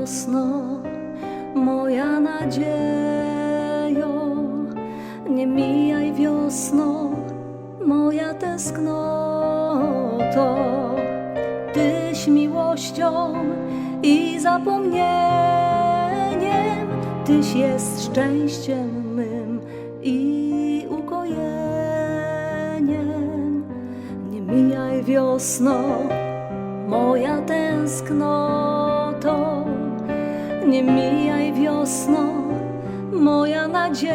wiosno, moja nadziejo. Nie mijaj wiosno, moja tęsknoto. Tyś miłością i zapomnieniem, Tyś jest szczęściem mym i ukojeniem. Nie mijaj wiosno, moja tęsknoto. Nie mijaj wiosno, moja nadziejo.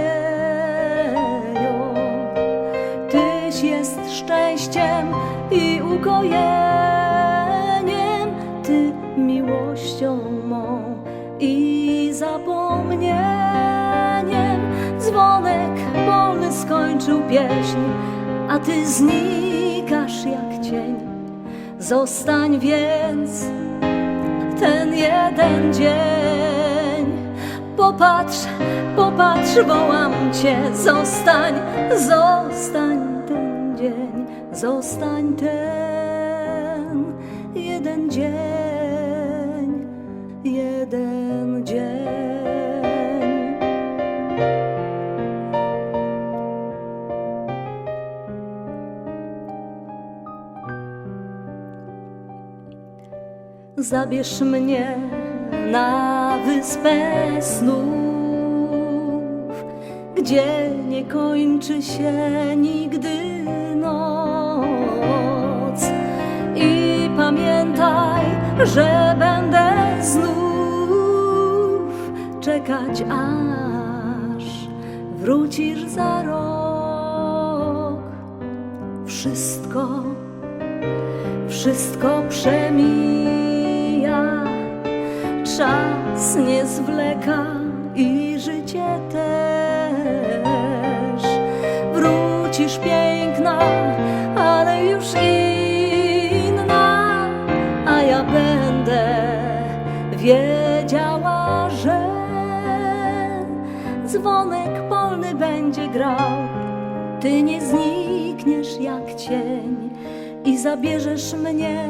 Tyś jest szczęściem i ukojeniem, Ty miłością mą i zapomnieniem. Dzwonek wolny skończył pieśń, a Ty znikasz jak cień. Zostań więc ten jeden dzień. Popatrz, popatrz, wołam Cię, zostań, zostań ten dzień, zostań ten jeden dzień, jeden dzień. Zabierz mnie na wyspę snów, gdzie nie kończy się nigdy noc. I pamiętaj, że będę znów czekać, aż wrócisz za rok. Wszystko wszystko przemija, czas nie zwleka i życie też. Wrócisz piękna, ale już inna, a ja będę wiedziała, że dzwonek polny będzie grał. Ty nie znikniesz jak cień i zabierzesz mnie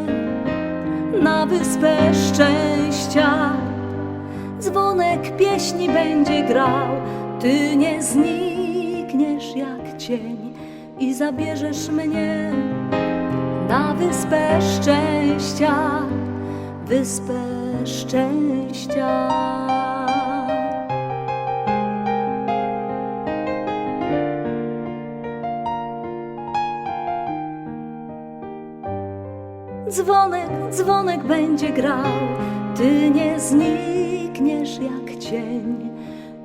na wyspę szczęścia. Dzwonek pieśni będzie grał, ty nie znikniesz jak cień i zabierzesz mnie na wyspę szczęścia, wyspę szczęścia. Dzwonek, dzwonek będzie grał, ty nie znikniesz jak cień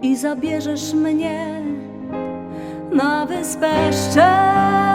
i zabierzesz mnie na wyspę szczęścia.